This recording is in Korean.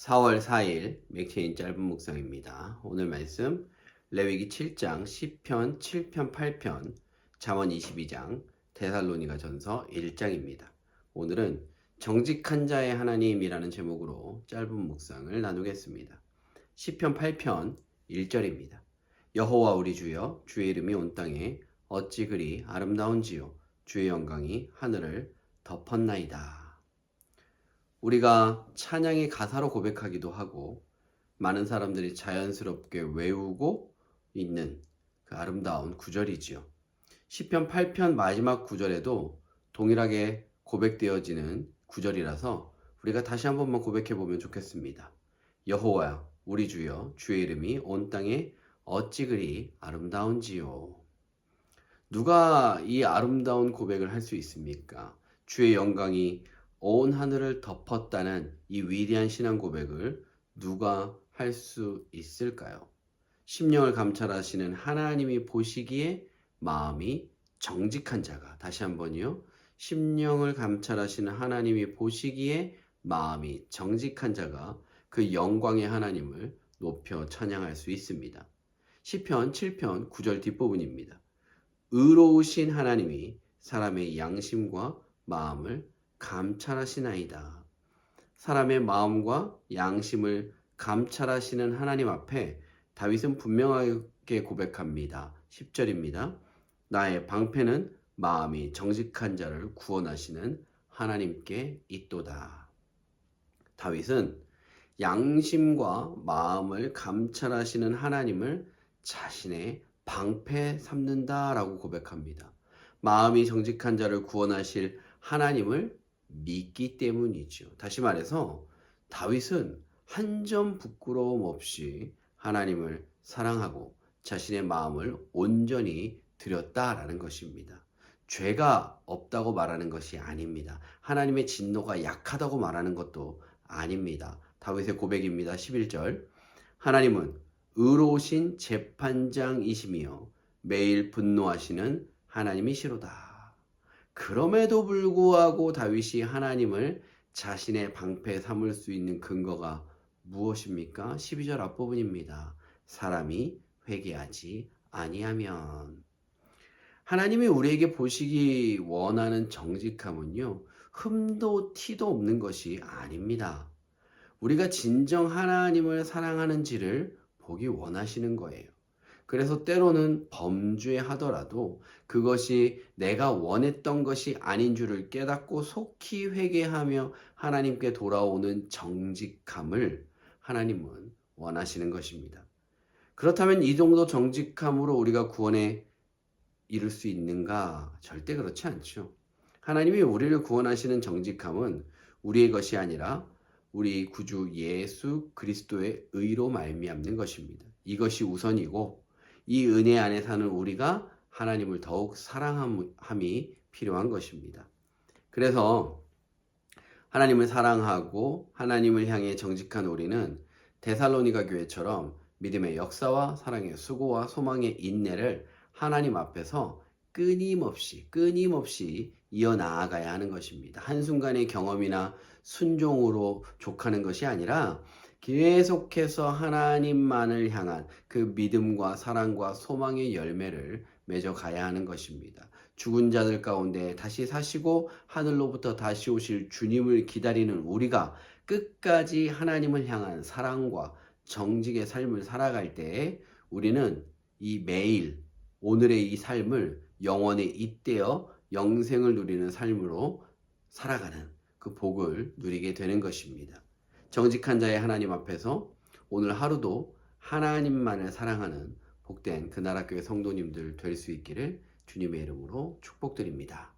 4월 4일 맥체인 짧은 묵상입니다. 오늘 말씀 레위기 7장 10편, 7편, 8편, 잠언 22장, 데살로니가 전서 1장입니다. 오늘은 정직한 자의 하나님이라는 제목으로 짧은 묵상을 나누겠습니다. 10편 8편 1절입니다. 여호와 우리 주여 주의 이름이 온 땅에 어찌 그리 아름다운지요 주의 영광이 하늘을 덮었나이다. 우리가 찬양의 가사로 고백하기도 하고 많은 사람들이 자연스럽게 외우고 있는 그 아름다운 구절이지요. 시편 8편 마지막 구절에도 동일하게 고백되어지는 구절이라서 우리가 다시 한 번만 고백해 보면 좋겠습니다. 여호와 우리 주여 주의 이름이 온 땅에 어찌 그리 아름다운지요. 누가 이 아름다운 고백을 할 수 있습니까? 주의 영광이 온 하늘을 덮었다는 이 위대한 신앙 고백을 누가 할 수 있을까요? 심령을 감찰하시는 하나님이 보시기에 마음이 정직한 자가 다시 한번요. 심령을 감찰하시는 하나님이 보시기에 마음이 정직한 자가 그 영광의 하나님을 높여 찬양할 수 있습니다. 시편 7편 9절 뒷부분입니다. 의로우신 하나님이 사람의 양심과 마음을 감찰하시나이다. 사람의 마음과 양심을 감찰하시는 하나님 앞에 다윗은 분명하게 고백합니다. 10절입니다. 나의 방패는 마음이 정직한 자를 구원하시는 하나님께 있도다. 다윗은 양심과 마음을 감찰하시는 하나님을 자신의 방패 삼는다라고 고백합니다. 마음이 정직한 자를 구원하실 하나님을 믿기 때문이죠. 다시 말해서 다윗은 한 점 부끄러움 없이 하나님을 사랑하고 자신의 마음을 온전히 드렸다라는 것입니다. 죄가 없다고 말하는 것이 아닙니다. 하나님의 진노가 약하다고 말하는 것도 아닙니다. 다윗의 고백입니다. 11절. 하나님은 의로우신 재판장이시며 매일 분노하시는 하나님이시로다. 그럼에도 불구하고 다윗이 하나님을 자신의 방패 삼을 수 있는 근거가 무엇입니까? 12절 앞부분입니다. 사람이 회개하지 아니하면 하나님이 우리에게 보시기 원하는 정직함은요. 흠도 티도 없는 것이 아닙니다. 우리가 진정 하나님을 사랑하는지를 보기 원하시는 거예요. 그래서 때로는 범죄하더라도 그것이 내가 원했던 것이 아닌 줄을 깨닫고 속히 회개하며 하나님께 돌아오는 정직함을 하나님은 원하시는 것입니다. 그렇다면 이 정도 정직함으로 우리가 구원에 이룰 수 있는가? 절대 그렇지 않죠. 하나님이 우리를 구원하시는 정직함은 우리의 것이 아니라 우리 구주 예수 그리스도의 의로 말미암는 것입니다. 이것이 우선이고 이 은혜 안에 사는 우리가 하나님을 더욱 사랑함이 필요한 것입니다. 그래서 하나님을 사랑하고 하나님을 향해 정직한 우리는 데살로니가 교회처럼 믿음의 역사와 사랑의 수고와 소망의 인내를 하나님 앞에서 끊임없이 끊임없이 이어나가야 하는 것입니다. 한순간의 경험이나 순종으로 족하는 것이 아니라 계속해서 하나님만을 향한 그 믿음과 사랑과 소망의 열매를 맺어 가야 하는 것입니다. 죽은 자들 가운데 다시 사시고 하늘로부터 다시 오실 주님을 기다리는 우리가 끝까지 하나님을 향한 사랑과 정직의 삶을 살아갈 때 우리는 이 매일 오늘의 이 삶을 영원에 잇대어 영생을 누리는 삶으로 살아가는 그 복을 누리게 되는 것입니다. 정직한 자의 하나님 앞에서 오늘 하루도 하나님만을 사랑하는 복된 그 나라 교회 성도님들 될 수 있기를 주님의 이름으로 축복드립니다.